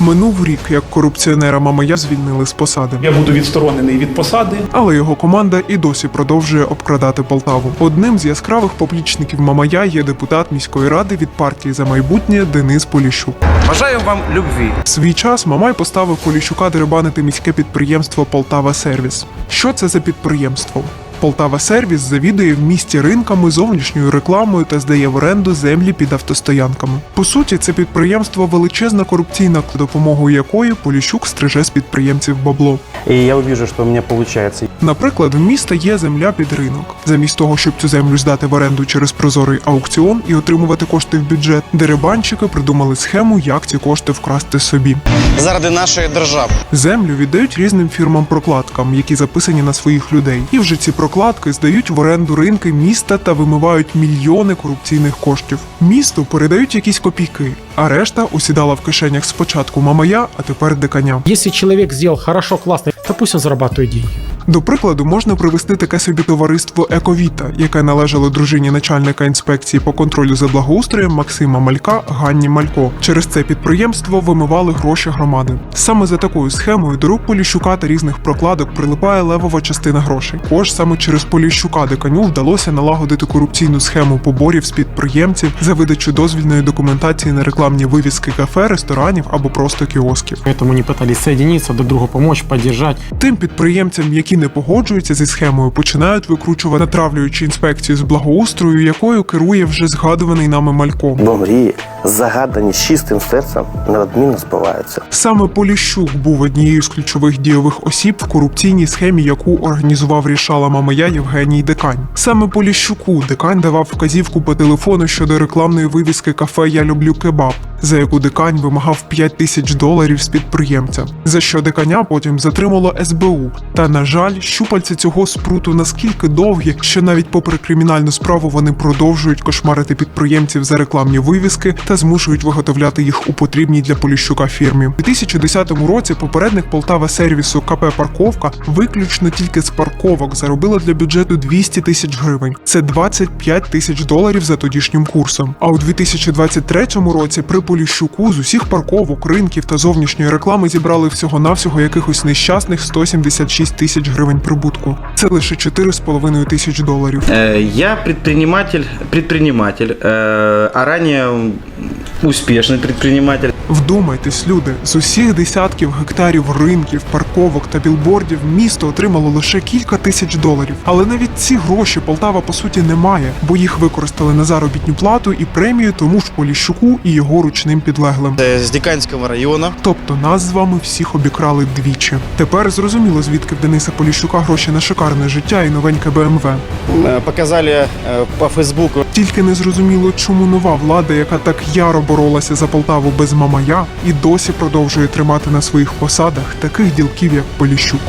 Минув рік, як корупціонера Мамая звільнили з посади. Я буду відсторонений від посади. Але його команда і досі продовжує обкрадати Полтаву. Одним з яскравих поплічників Мамая є депутат міської ради від партії за майбутнє Денис Поліщук. Бажаю вам любві. В свій час Мамай поставив Поліщука дерибанити міське підприємство Полтава Сервіс. Що це за підприємство? Полтава Сервіс завідує в місті ринками, зовнішньою рекламою та здає в оренду землі під автостоянками. По суті, це підприємство величезна корупційна, допомогою якої Поліщук стриже з підприємців бабло. І я увижу, що у мене получается. Наприклад, в міста є земля під ринок. Замість того, щоб цю землю здати в оренду через прозорий аукціон і отримувати кошти в бюджет, дерибанщики придумали схему, як ці кошти вкрасти собі. заради нашої держави. Землю віддають різним фірмам-прокладкам, які записані на своїх людей. І вже ці прокладки здають в оренду ринки міста та вимивають мільйони корупційних коштів. Місту передають якісь копійки, а решта усідала в кишенях спочатку мамая, а тепер диканя. Если человек сделал хорошо, классно, то пусть он зарабатывает деньги. До прикладу, можна привести таке собі товариство Ековіта, яке належало дружині начальника інспекції по контролю за благоустроєм Максима Малька Ганні Малько. Через це підприємство вимивали гроші громади. Саме за такою схемою до рук Поліщука та різних прокладок прилипає левова частина грошей. Також саме через Поліщука диканю вдалося налагодити корупційну схему поборів з підприємців за видачу дозвільної документації на рекламні вивіски кафе, ресторанів або просто кіосків. Поэтому они пытались соединиться, друг другу помочь, поддержать. Тим підприємцям, які не погоджуються зі схемою, починають викручувати натравлюючи інспекцію з благоустрою, якою керує вже згадуваний нами Малько. Бо мрії, загадані з чистим серцем, неодмінно збиваються. Саме Поліщук був однією з ключових дійових осіб в корупційній схемі, яку організував рішала мамая Євгеній Декань. Саме Поліщуку Декань давав вказівку по телефону щодо рекламної вивіски кафе Я люблю кебаб, за яку Декань вимагав 5 тисяч доларів з підприємця. За що Деканя потім затримало СБУ. Та на жаль, щупальці цього спруту наскільки довгі, що навіть попри кримінальну справу вони продовжують кошмарити підприємців за рекламні вивіски та змушують виготовляти їх у потрібній для Поліщука фірмі. У 2010 році попередник Полтава сервісу КП Парковка виключно тільки з парковок заробила для бюджету 200 тисяч гривень. Це 25 тисяч доларів за тодішнім курсом. А у 2023 році при Поліщуку з усіх парковок, ринків та зовнішньої реклами зібрали всього-навсього якихось нещасних 176 тисяч гривень прибутку. Це лише 4,5 тисяч доларів. Э, Я предприниматель, предприниматель, э, а ранее м, успешный предприниматель. Вдумайтесь, люди, з усіх десятків гектарів ринків, парковок та білбордів місто отримало лише кілька тисяч доларів. Але навіть ці гроші Полтава по суті не має, бо їх використали на заробітну плату і премію тому ж Поліщуку і його ручним підлеглим. Це з Діканського району. Тобто нас з вами всіх обікрали двічі. Тепер зрозуміло, звідки в Дениса Поліщука гроші на шикарне життя і новеньке БМВ. Е, Показали е, по Фейсбуку. Тільки не зрозуміло, чому нова влада, яка так яро боролася за Полтаву без Мамая, і досі продовжує тримати на своїх посадах таких ділків, як Поліщук.